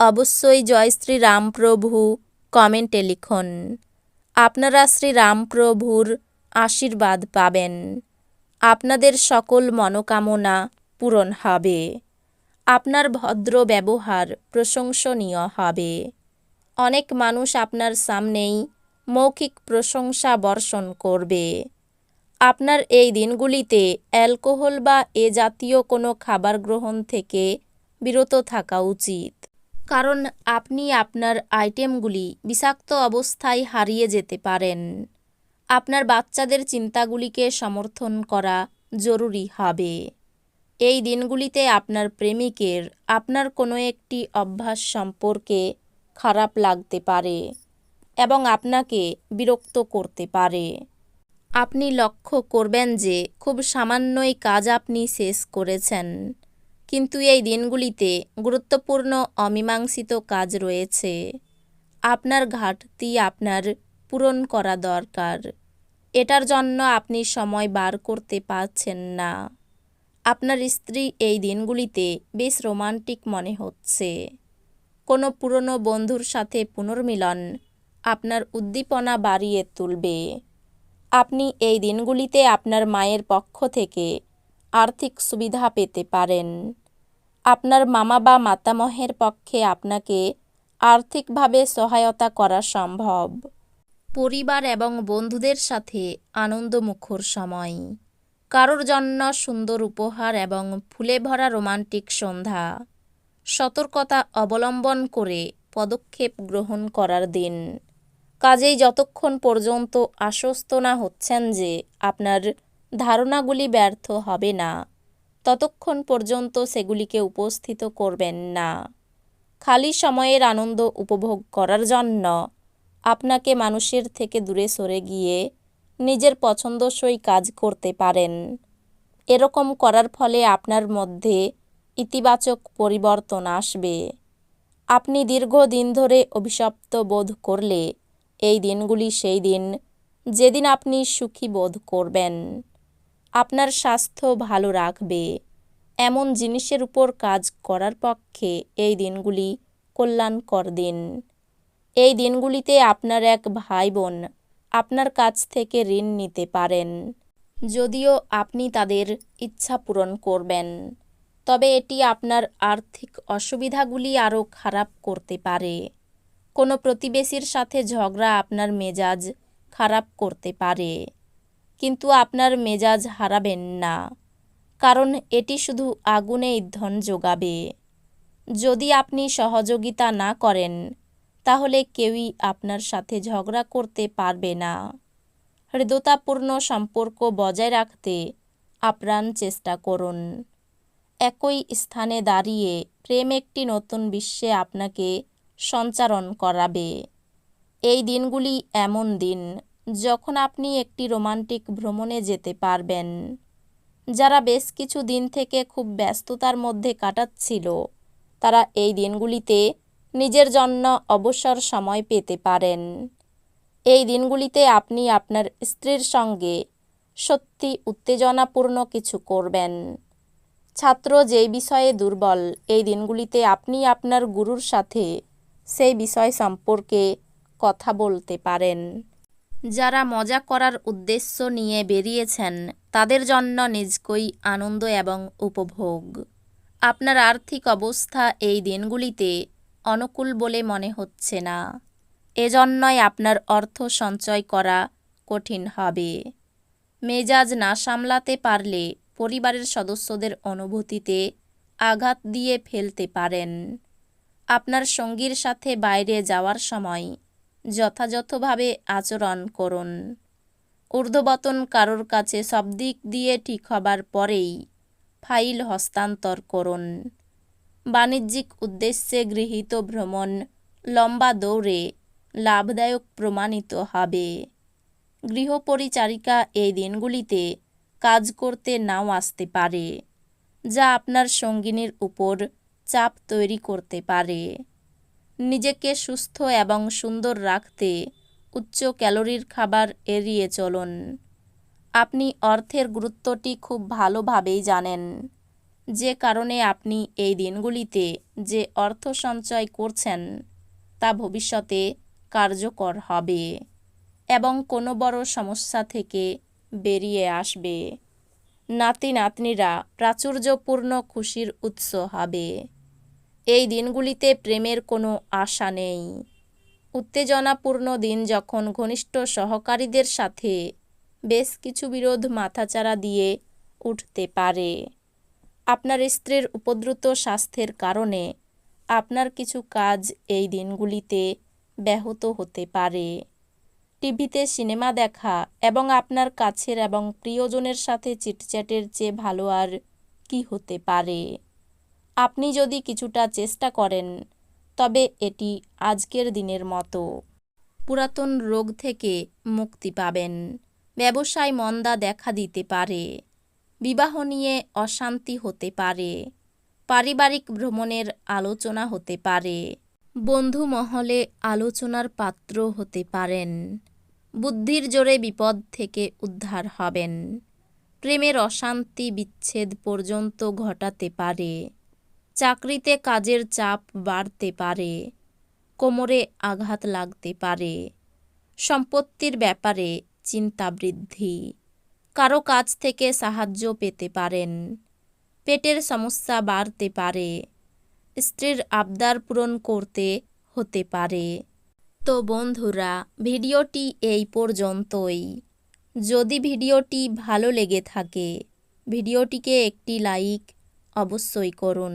অবশ্যই জয় শ্রীরামপ্রভু কমেন্টে লিখুন। আপনারা শ্রীরামপ্রভুর আশীর্বাদ পাবেন। আপনাদের সকল মনোকামনা পূরণ হবে। আপনার ভদ্র ব্যবহার প্রশংসনীয় হবে। অনেক মানুষ আপনার সামনেই মৌখিক প্রশংসা বর্ষণ করবে। আপনার এই দিনগুলিতে অ্যালকোহল বা এ জাতীয় কোনো খাবার গ্রহণ থেকে বিরত থাকা উচিত। কারণ আপনি আপনার আইটেমগুলি বিষাক্ত অবস্থায় হারিয়ে যেতে পারেন। আপনার বাচ্চাদের চিন্তাগুলিকে সমর্থন করা জরুরি হবে। এই দিনগুলিতে আপনার প্রেমিকের আপনার কোনো একটি অভ্যাস সম্পর্কে খারাপ লাগতে পারে এবং আপনাকে বিরক্ত করতে পারে। আপনি লক্ষ্য করবেন যে খুব সামান্যই কাজ আপনি শেষ করেছেন। কিন্তু এই দিনগুলিতে গুরুত্বপূর্ণ অমীমাংসিত কাজ রয়েছে। আপনার ঘাটতি আপনার পূরণ করা দরকার। এটার জন্য আপনি সময় বার করতে পারছেন না। আপনার স্ত্রী এই দিনগুলিতে বেশ রোমান্টিক মনে হচ্ছে। কোনো পুরনো বন্ধুর সাথে পুনর্মিলন আপনার উদ্দীপনা বাড়িয়ে তুলবে। আপনি এই দিনগুলিতে আপনার মায়ের পক্ষ থেকে আর্থিক সুবিধা পেতে পারেন। আপনার মামা বা মাতামহের পক্ষে আপনাকে আর্থিকভাবে সহায়তা করা সম্ভব। পরিবার এবং বন্ধুদের সাথে আনন্দমুখর সময়। কারোর জন্য সুন্দর উপহার এবং ফুলে ভরা রোমান্টিক সন্ধ্যা। সতর্কতা অবলম্বন করে পদক্ষেপ গ্রহণ করার দিন। কাজেই যতক্ষণ পর্যন্ত আশ্বস্ত না হচ্ছেন যে আপনার ধারণাগুলি ব্যর্থ হবে না। ততক্ষণ পর্যন্ত সেগুলিকে উপস্থিত করবেন না। খালি সময়ের আনন্দ উপভোগ করার জন্য আপনাকে মানুষের থেকে দূরে সরে গিয়ে নিজের পছন্দসই কাজ করতে পারেন। এরকম করার ফলে আপনার মধ্যে ইতিবাচক পরিবর্তন আসবে। আপনি দীর্ঘদিন ধরে অভিশপ্ত বোধ করলে এই দিনগুলি সেই দিন যেদিন আপনি সুখী বোধ করবেন। আপনার স্বাস্থ্য ভালো রাখবে। এমন জিনিসের উপর কাজ করার পক্ষে এই দিনগুলি কল্যাণকর দিন। এই দিনগুলিতে আপনার এক ভাই বোন আপনার কাছ থেকে ঋণ নিতে পারেন। যদিও আপনি তাদের ইচ্ছা পূরণ করবেন, তবে এটি আপনার আর্থিক অসুবিধাগুলি আরও খারাপ করতে পারে। কোনো প্রতিবেশীর সাথে ঝগড়া আপনার মেজাজ খারাপ করতে পারে। কিন্তু আপনার মেজাজ হারাবেন না। কারণ এটি শুধু আগুনে ইন্ধন যোগাবে যদি আপনি সহযোগিতা না করেন, তাহলে কেউই আপনার সাথে ঝগড়া করতে পারবে না। হৃদতাপূর্ণ সম্পর্ক বজায় রাখতে আপ্রাণ চেষ্টা করুন। একই স্থানে দাঁড়িয়ে প্রেম একটি নতুন বিশ্বে আপনাকে সঞ্চারণ করাবে। এই দিনগুলি এমন দিন যখন আপনি একটি রোমান্টিক ভ্রমণে যেতে পারবেন, যারা বেশ কিছু দিন থেকে খুব ব্যস্ততার মধ্যে কাটাচ্ছিল, তারা এই দিনগুলিতে নিজের জন্য অবসর সময় পেতে পারেন। এই দিনগুলিতে আপনি আপনার স্ত্রীর সঙ্গে সত্যি উত্তেজনাপূর্ণ কিছু করবেন। ছাত্র যেই বিষয়ে দুর্বল, এই দিনগুলিতে আপনি আপনার গুরুর সাথে সেই বিষয় সম্পর্কে কথা বলতে পারেন। যারা মজা করার উদ্দেশ্য নিয়ে বেরিয়েছেন, তাদের জন্য নিজকই আনন্দ এবং উপভোগ। আপনার আর্থিক অবস্থা এই দিনগুলিতে অনুকূল বলে মনে হচ্ছে না। এজন্যই আপনার অর্থ সঞ্চয় করা কঠিন হবে। মেজাজ না সামলাতে পারলে পরিবারের সদস্যদের অনুভূতিতে আঘাত দিয়ে ফেলতে পারেন। আপনার সঙ্গীর সাথে বাইরে যাওয়ার সময় যথাযথভাবে আচরণ করুন। ঊর্ধ্ববতন কারোর কাছে সব দিক দিয়ে ঠিক হবার পরেই ফাইল হস্তান্তর করুন। বাণিজ্যিক উদ্দেশ্যে গৃহীত ভ্রমণ লম্বা দৌড়ে লাভদায়ক প্রমাণিত হবে। গৃহপরিচারিকা এই দিনগুলিতে কাজ করতে নাও আসতে পারে, যা আপনার সঙ্গিনীর উপর চাপ তৈরি করতে পারে। নিজেকে সুস্থ এবং সুন্দর রাখতে উচ্চ ক্যালোরির খাবার এড়িয়ে চলুন। আপনি অর্থের গুরুত্বটি খুব ভালোভাবেই জানেন। যে কারণে আপনি এই দিনগুলিতে যে অর্থ সঞ্চয় করছেন, তা ভবিষ্যতে কার্যকর হবে এবং কোনো বড় সমস্যা থেকে বেরিয়ে আসবে। নাতি নাতনিরা প্রাচুর্যপূর্ণ খুশির উৎস হবে। এই দিনগুলিতে প্রেমের কোনো আশা নেই। উত্তেজনাপূর্ণ দিন যখন ঘনিষ্ঠ সহকারীদের সাথে বেশ কিছু বিরোধ মাথাচাড়া দিয়ে উঠতে পারে। আপনার স্ত্রীর উপদ্রুত স্বাস্থ্যের কারণে আপনার কিছু কাজ এই দিনগুলিতে ব্যাহত হতে পারে। টিভিতে সিনেমা দেখা এবং আপনার কাছের এবং প্রিয়জনের সাথে চিটচ্যাটের চেয়ে ভালো আর কি হতে পারে? আপনি যদি কিছুটা চেষ্টা করেন, তবে এটি আজকের দিনের মতো। পুরাতন রোগ থেকে মুক্তি পাবেন। ব্যবসায় মন্দা দেখা দিতে পারে। বিবাহ নিয়ে অশান্তি হতে পারে। পারিবারিক ভ্রমণের আলোচনা হতে পারে। বন্ধু মহলে আলোচনার পাত্র হতে পারেন। বুদ্ধির জোরে বিপদ থেকে উদ্ধার হবেন। প্রেমের অশান্তি বিচ্ছেদ পর্যন্ত ঘটাতে পারে। চাকরিতে কাজের চাপ বাড়তে পারে, কোমরে আঘাত লাগতে পারে, সম্পত্তির ব্যাপারে চিন্তা বৃদ্ধি, কারও কাছ থেকে সাহায্য পেতে পারেন, পেটের সমস্যা বাড়তে পারে, স্ত্রীর আবদার পূরণ করতে হতে পারে। তো বন্ধুরা, ভিডিওটি এই পর্যন্তই। যদি ভিডিওটি ভালো লেগে থাকে, ভিডিওটিকে একটি লাইক অবশ্যই করুন।